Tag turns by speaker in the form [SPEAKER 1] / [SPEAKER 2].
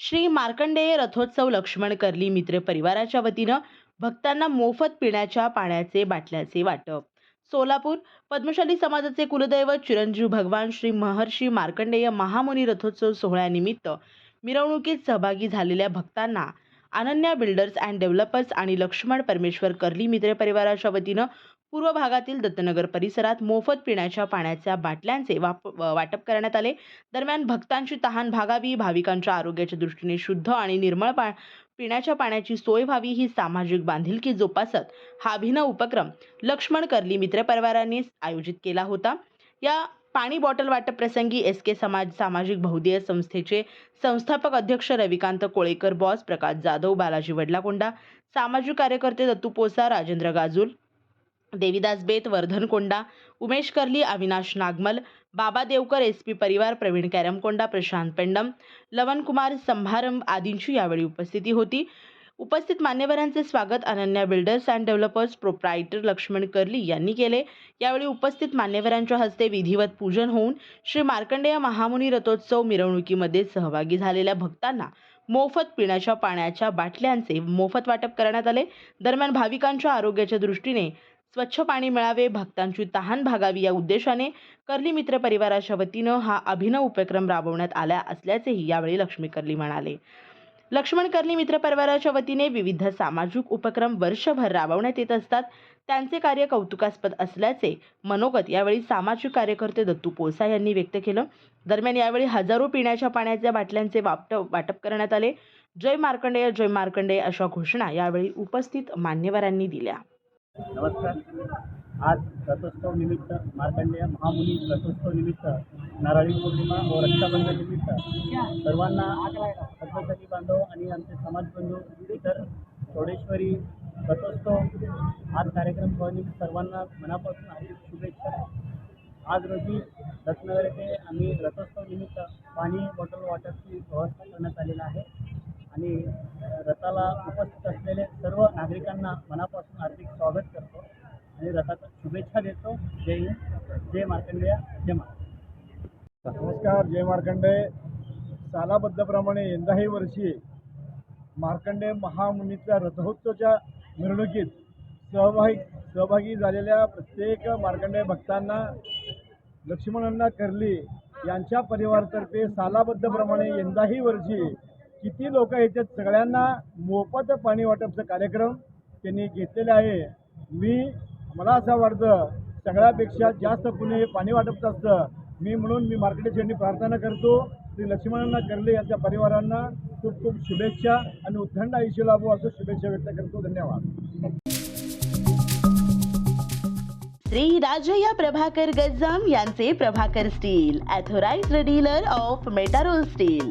[SPEAKER 1] श्री मार्कंडेय रथोत्सव लक्ष्मण कर्ली मित्र परिवाराच्या वतीनं भक्तांना मोफत पिण्याच्या पाण्याचे बाटल्याचे वाटप. सोलापूर पद्मशाली समाजाचे कुलदैवत चिरंजीव भगवान श्री महर्षी मार्कंडेय महामुनी रथोत्सव सोहळ्यानिमित्त मिरवणुकीत सहभागी झालेल्या भक्तांना अनन्या बिल्डर्स अँड डेव्हलपर्स आणि लक्ष्मण परमेश्वर कर्ली मित्र परिवाराच्या वतीनं पूर्व भागातील दत्तनगर परिसरात मोफत पिण्याच्या पाण्याच्या बाटल्यांचे वाप वाटप करण्यात आले. दरम्यान भक्तांची तहान भागावी भाविकांच्या आरोग्याच्या दृष्टीने शुद्ध आणि निर्मळ पा पिण्याच्या पाण्याची सोय व्हावी ही सामाजिक बांधिलकी जोपासत हा अभिनव उपक्रम लक्ष्मण कर्ली मित्र परिवारांनी आयोजित केला होता. या पाणी बॉटल वाटप प्रसंगी एस के समाज सामाजिक बहुदेय संस्थेचे संस्थापक अध्यक्ष रविकांत कोळेकर बॉस प्रकाश जाधव बालाजी वडलाकोंडा सामाजिक कार्यकर्ते दत्तू पोसा राजेंद्र गाजूल देविदास बेत वर्धनकोंडा उमेश कर्ली अविनाश नागमल बाबा देवकर एस पी परिवार प्रवीण कॅरमकोंडा प्रशांत पेंडम लवणकुमार संभारंभ संभारम आदींची यावेळी उपस्थिती होती. उपस्थित मान्यवरांचे स्वागत Ananya builders and developers proprietor Laxman Karli यांनी केले. यावेळी उपस्थित मान्यवरांच्या हस्ते विधिवत पूजन होऊन श्री मार्कंडेय महामुनी रथोत्सव मिरवणुकीमध्ये सहभागी झालेल्या भक्तांना मोफत पिण्याच्या पाण्याच्या बाटल्यांचे मोफत वाटप करण्यात आले. दरम्यान भाविकांच्या आरोग्याच्या दृष्टीने स्वच्छ पाणी मिळावे भक्तांची तहान भागावी या उद्देशाने कर्ली मित्र परिवाराच्या वतीनं हा अभिनव उपक्रम राबवण्यात आला असल्याचेही यावेळी लक्ष्मी कर्ली म्हणाले. लक्ष्मण कर्ली मित्र परिवाराच्या वतीने विविध सामाजिक उपक्रम वर्षभर राबवण्यात येत असतात. त्यांचे कार्य कौतुकास्पद असल्याचे मनोगत यावेळी सामाजिक कार्यकर्ते दत्तू पोसा यांनी व्यक्त केलं. दरम्यान यावेळी हजारो पिण्याच्या पाण्याच्या बाटल्यांचे वाटप वाटप करण्यात आले. जय मार्कंडेय जय मार्कंडेय अशा घोषणा यावेळी उपस्थित मान्यवरांनी दिल्या.
[SPEAKER 2] नमस्कार. आज रथोत्सव निमित्त मार्कंडेय महामुनी रथोत्सव निमित्त नारळी पौर्णिमा व रक्षाबंधन निमित्त सर्वांना रथोत्सवी बांधव आणि आमचे समाज बंधू इतर चोडेश्वरी रथोत्सव आज कार्यक्रम सोहळ्यानिमित्त सर्वांना मनापासून हार्दिक शुभेच्छा. आज रोजी रत्नगर येथे आम्ही रथोत्सव निमित्त पाणी बॉटल वॉटरची व्यवस्था करण्यात आलेला आहे. आणि रथाला उपस्थित असलेले सर्व नागरिकांना मनापासून हार्दिक स्वागत करतो आणि रथाचा शुभेच्छा देतो. जय हिंद. जय मार्कंडेय. जय महाराज
[SPEAKER 3] नमस्कार जय मार्कंडे सालाबद्धप्रमाणे यंदाही वर्षी मार्कंडे महामुनीच्या रथोत्सवच्या मिरवणुकीत सहभागी सहभागी झालेल्या प्रत्येक मार्कंडेय भक्तांना लक्ष्मणांना करली यांच्या परिवारातर्फे सालाबद्धप्रमाणे यंदाही वर्षी किती लोक येतात सगळ्यांना मोफत पाणी वाटपचा कार्यक्रम त्यांनी घेतलेला आहे. मी मला असं वाटतं सगळ्यापेक्षा जास्त पुणे हे पाणी वाटपचं असतं. मी म्हणून मी मार्केटेशनी प्रार्थना करतो. श्री लक्ष्मणांना करले यांच्या परिवारांना खूप खूप शुभेच्छा आणि उद्दंड आयुष्य लाभो असं शुभेच्छा व्यक्त करतो. धन्यवाद.
[SPEAKER 1] श्री राजया प्रभाकर गज्जाम यांचे Prabhakar steel authorised dealer of Metarol steel.